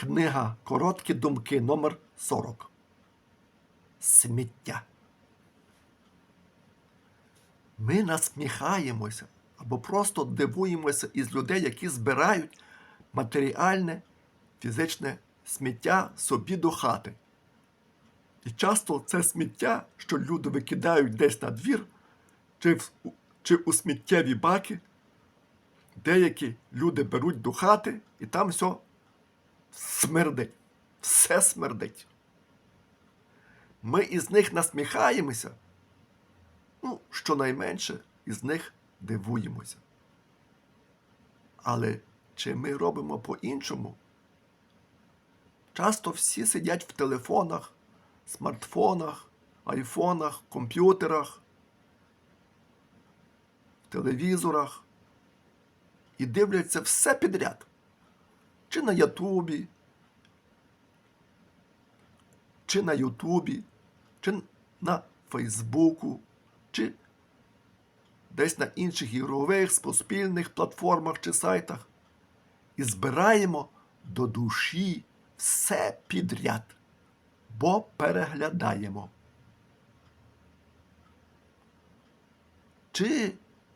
Книга Короткі думки номер 40. Сміття. Ми насміхаємося або просто дивуємося із людей, які збирають матеріальне фізичне сміття собі до хати. І часто це сміття, що люди викидають десь на двір, чи, в, чи у сміттєві баки, деякі люди беруть до хати і там все смердить. Все смердить. Ми із них насміхаємося. Ну, щонайменше із них дивуємося. Але чи ми робимо по-іншому? Часто всі сидять в телефонах, смартфонах, айфонах, комп'ютерах, телевізорах і дивляться все підряд. Чи на Ютубі, чи на Ютубі, чи на Фейсбуку, чи десь на інших ігрових споспільних платформах чи сайтах. І збираємо до душі все підряд, бо переглядаємо. Чи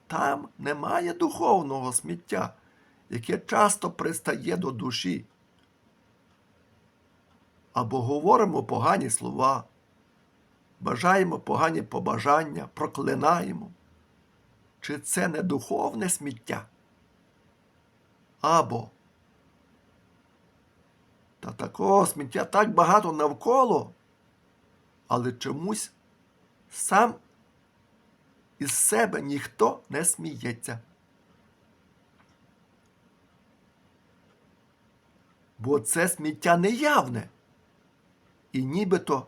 там немає духовного сміття, яке часто пристає до душі? Або говоримо погані слова, бажаємо погані побажання, проклинаємо. Чи це не духовне сміття? Або та такого сміття так багато навколо, але чомусь сам із себе ніхто не сміється. Бо це сміття неявне. І нібито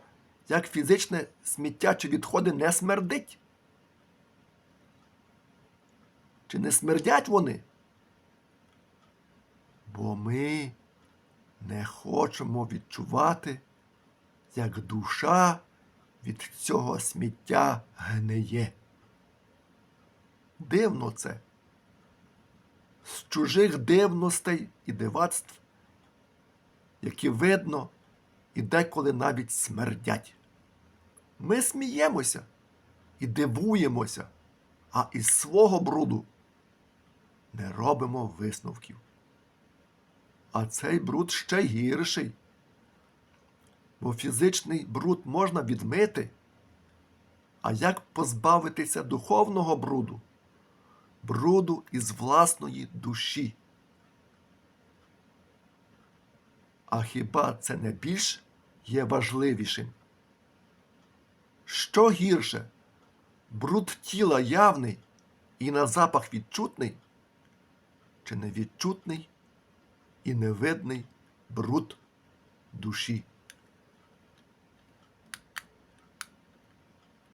як фізичне сміття чи відходи не смердить. Чи не смердять вони? Бо ми не хочемо відчувати, як душа від цього сміття гниє. Дивно це. З чужих дивностей і дивацтв, які видно і деколи навіть смердять. Ми сміємося і дивуємося, а із свого бруду не робимо висновків. А цей бруд ще гірший. Бо фізичний бруд можна відмити. А як позбавитися духовного бруду? Бруду із власної душі. А хіба це не більш є важливішим? Що гірше? Бруд тіла явний і на запах відчутний? Чи невідчутний і невидний бруд душі?